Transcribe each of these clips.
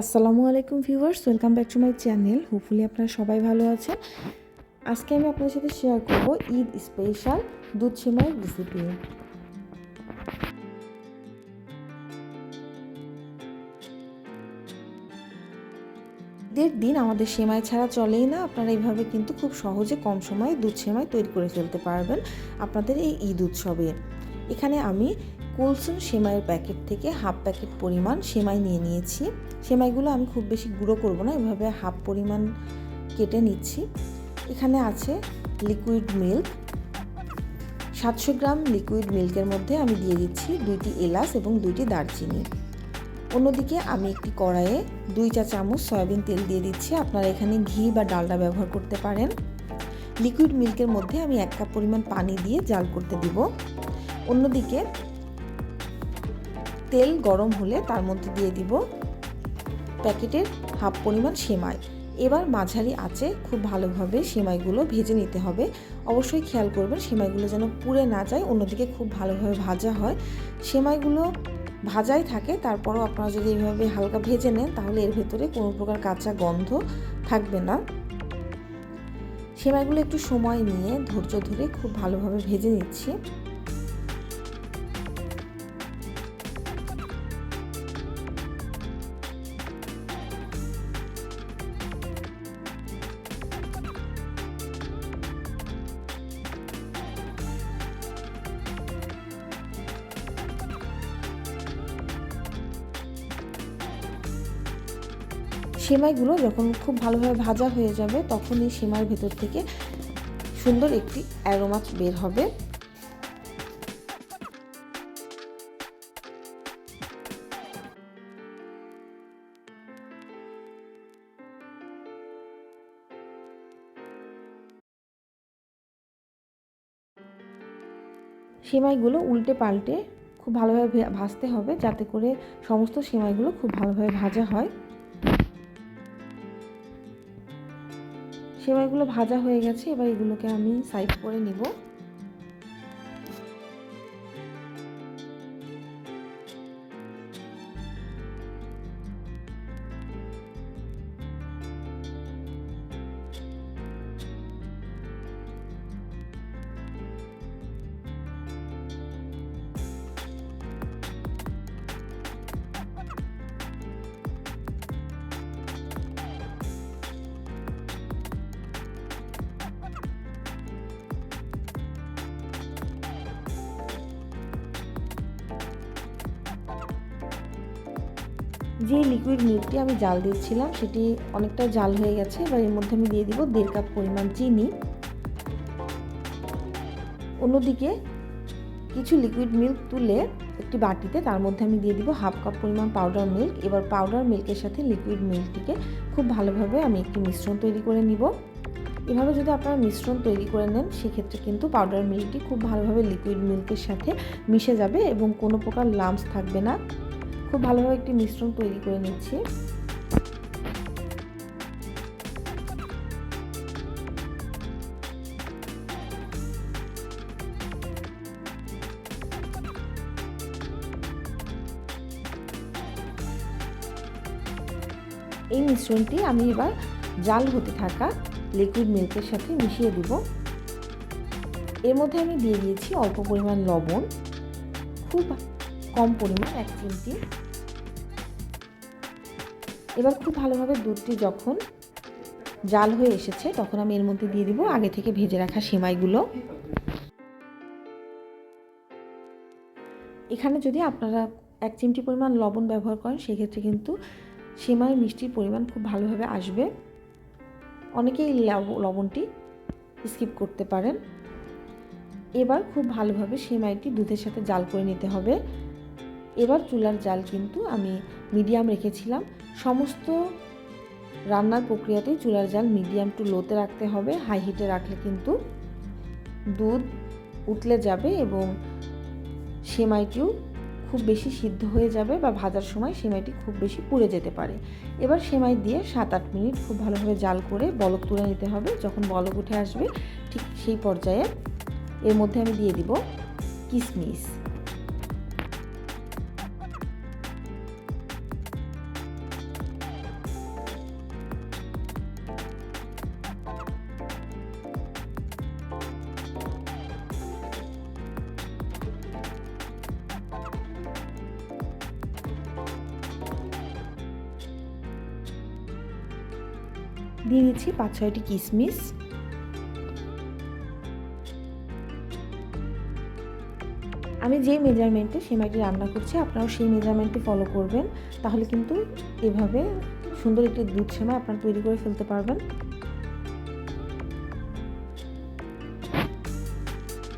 আসসালামু আলাইকুম viewers, welcome back to my channel. Hopefully আপনারা সবাই ভালো আছেন। আজকে আমি আপনাদের সাথে শেয়ার করব ঈদ স্পেশাল দুধ সেমাইয়ের রেসিপি ঈদের দিন আমাদের সেমাই ছাড়া চলেই না। আপনারা এইভাবে কিন্তু খুব সহজে কম সময়ে দুধ সেমাই তৈরি করে ফেলতে পারবেন আপনাদের এই ঈদ উৎসবে। এখানে আমি কুলসুম সেমাইয়ের প্যাকেট থেকে হাফ প্যাকেট পরিমাণ সেমাই নিয়ে নিয়েছি। সেমাইগুলো আমি খুব বেশি গুঁড়ো করব না, এভাবে হাফ পরিমাণ কেটে নিচ্ছি। এখানে আছে লিকুইড মিল্ক। সাতশো গ্রাম লিকুইড মিল্কের মধ্যে আমি দিয়ে দিচ্ছি দুইটি এলাচ এবং দুইটি দারচিনি। অন্যদিকে আমি একটি কড়াইয়ে দুই চা চামচ সয়াবিন তেল দিয়ে দিচ্ছি। আপনারা এখানে ঘি বা ডালডা ব্যবহার করতে পারেন। লিকুইড মিল্কের মধ্যে আমি এক কাপ পরিমাণ পানি দিয়ে জাল করতে দিব। অন্যদিকে তেল গরম হলে তার মধ্যে দিয়ে দিব প্যাকেটের হাফ পরিমাণ সেমাই। এবার মাঝারি আঁচে খুব ভালোভাবে সেমাইগুলো ভেজে নিতে হবে। অবশ্যই খেয়াল করবেন, সেমাইগুলো যেন পুড়ে না যায়, অন্যদিকে খুব ভালোভাবে ভাজা হয়। সেমাইগুলো ভাজাই থাকে, তারপরও আপনারা যদি এইভাবে হালকা ভেজে নেন, তাহলে এর ভেতরে কোনো প্রকার কাঁচা গন্ধ থাকবে না। সেমাইগুলো একটু সময় নিয়ে ধৈর্য ধরে খুব ভালোভাবে ভেজে নিচ্ছি। সেমাইগুলো যখন খুব ভালোভাবে ভাজা হয়ে যাবে তখন এই সেমাইয়ের ভেতর থেকে সুন্দর একটি অ্যারোমাচ বের হবে। সেমাইগুলো উল্টে পাল্টে খুব ভালোভাবে ভাজতে হবে, যাতে করে সমস্ত সেমাইগুলো খুব ভালোভাবে ভাজা হয়। সেমাইগুলো ভাজা হয়ে গেছে এবার এগুলোকে আমি সাইড করে নিব। যে লিকুইড মিল্কটি আমি জাল দিয়েছিলাম, সেটি অনেকটা জাল হয়ে গেছে। এবার এর মধ্যে আমি দিয়ে দিব দেড় কাপ পরিমাণ চিনি। অন্যদিকে কিছু লিকুইড মিল্ক তুলে একটি বাটিতে, তার মধ্যে আমি দিয়ে দিব হাফ কাপ পরিমাণ পাউডার মিল্ক এবার পাউডার মিল্কের সাথে লিকুইড মিল্কটিকে খুব ভালোভাবে আমি একটি মিশ্রণ তৈরি করে নিব। এভাবে যদি আপনারা মিশ্রণ তৈরি করে নেন, সেক্ষেত্রে কিন্তু পাউডার মিল্কটি খুব ভালোভাবে লিকুইড মিল্কের সাথে মিশে যাবে এবং কোনো প্রকার লাম্পস থাকবে না। খুব ভালোভাবে একটি মিশ্রণ তৈরি করে নিচ্ছি। এই মিশ্রণটি আমি এবার জাল হতে থাকা লিকুইড মিল্কের সাথে মিশিয়ে দিব। এর মধ্যে আমি দিয়ে দিয়েছি অল্প পরিমাণ লবণ, খুব কম পরিমাণ এক চিমটি এবার খুব ভালোভাবে দুধটি যখন জাল হয়ে এসেছে, তখন আমি এর মধ্যে দিয়ে দিব আগে থেকে ভেজে রাখা সেমাইগুলো। এখানে যদি আপনারা এক চিমটি পরিমাণ লবণ ব্যবহার করেন, সেক্ষেত্রে কিন্তু সেমাই মিষ্টির পরিমাণ খুব ভালোভাবে আসবে। অনেকেই লবণটি স্কিপ করতে পারেন। এবার খুব ভালোভাবে সেমাইটি দুধের সাথে জাল করে নিতে হবে। এবার চুলার জাল কিন্তু আমি মিডিয়াম রেখেছিলাম। সমস্ত রান্নার প্রক্রিয়াতেই চুলার জাল মিডিয়াম টু লোতে রাখতে হবে। হাই হিটে রাখলে কিন্তু দুধ উতলে যাবে এবং সেমাইটিও খুব বেশি সিদ্ধ হয়ে যাবে বা ভাজার সময় সেমাইটি খুব বেশি পুড়ে যেতে পারে। এবার সেমাই দিয়ে সাত আট মিনিট খুব ভালোভাবে জাল করে বলক তুলে নিতে হবে। যখন বলক উঠে আসবে, ঠিক সেই পর্যায়ে এর মধ্যে আমি দিয়ে দিব কিশমিশ দিয়ে দিচ্ছি পাঁচ ছয়টি কিশমিশ। আমি যে মেজারমেন্টে সেমাইটি রান্না করছি, আপনারাও সেই মেজারমেন্টে ফলো করবেন। তাহলে কিন্তু এভাবে সুন্দর একটি দুধ সেমাই আপনারা তৈরি করে ফেলতে পারবেন।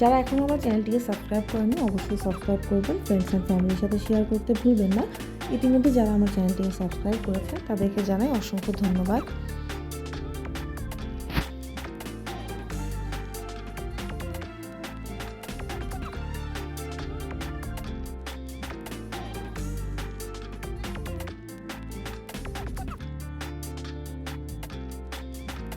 যারা এখনও আমার চ্যানেলটিকে সাবস্ক্রাইব করেনি অবশ্যই সাবস্ক্রাইব করবেন। ফ্রেন্ডস অ্যান্ড ফ্যামিলির সাথে শেয়ার করতে ভুলবেন না। ইতিমধ্যে যারা আমার চ্যানেলটিকে সাবস্ক্রাইব করেছেন, তাদেরকে জানাই অসংখ্য ধন্যবাদ।